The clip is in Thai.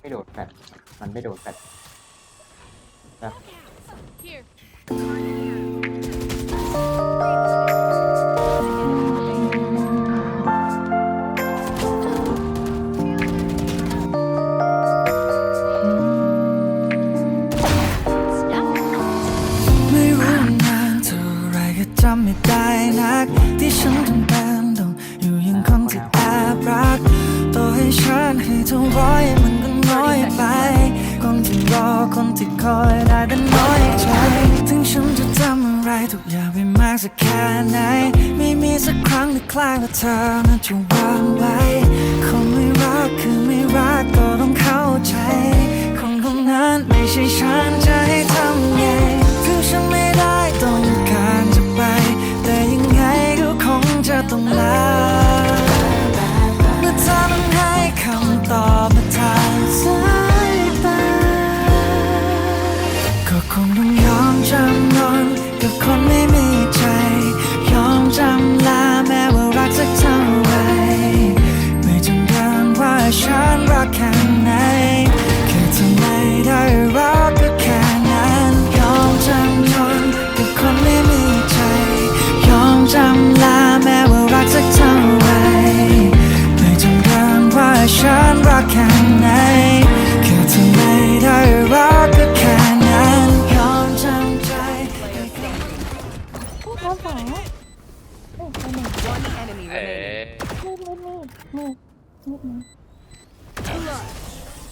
ไม่โดดแฟดมันไม่โดดแฟด Here. ไม่รู้นานเท่าไรก็จำไม่ได้นักที่ฉันต้องเป็น เท่าไรมันก็น้อยไป คนที่รอคนที่คอยได้แต่น้อยใจ ถึงฉันจะทำอะไรทุกอย่างไปมากสักแค่ไหน ไม่มีสักครั้งที่คล้ายว่าเธอนั้นจะวางไว้คนไม่รักคือไม่รักก็ต้องเข้าใจ คนคนนั้นไม่ใช่ฉันจะให้ทำไงถึงฉันไม่ได้ต้องการจะไป แต่ยังไงก็คงจะต้องลา ต้องยอมจำนนกับคนไม่มีใจ ยอมจำลาแม้ว่ารักสักเท่าไรไม่จำกังว่าฉันรักแค่ไหนแค่ทำไมได้รักก็แค่นั้น ยอมจำนนกับคนไม่มีใจ ยอมจำลาแม้ว่ารักสักเท่าไรไม่จำกังว่าฉัน เอ๋ มีดมีดมีดมีดมีด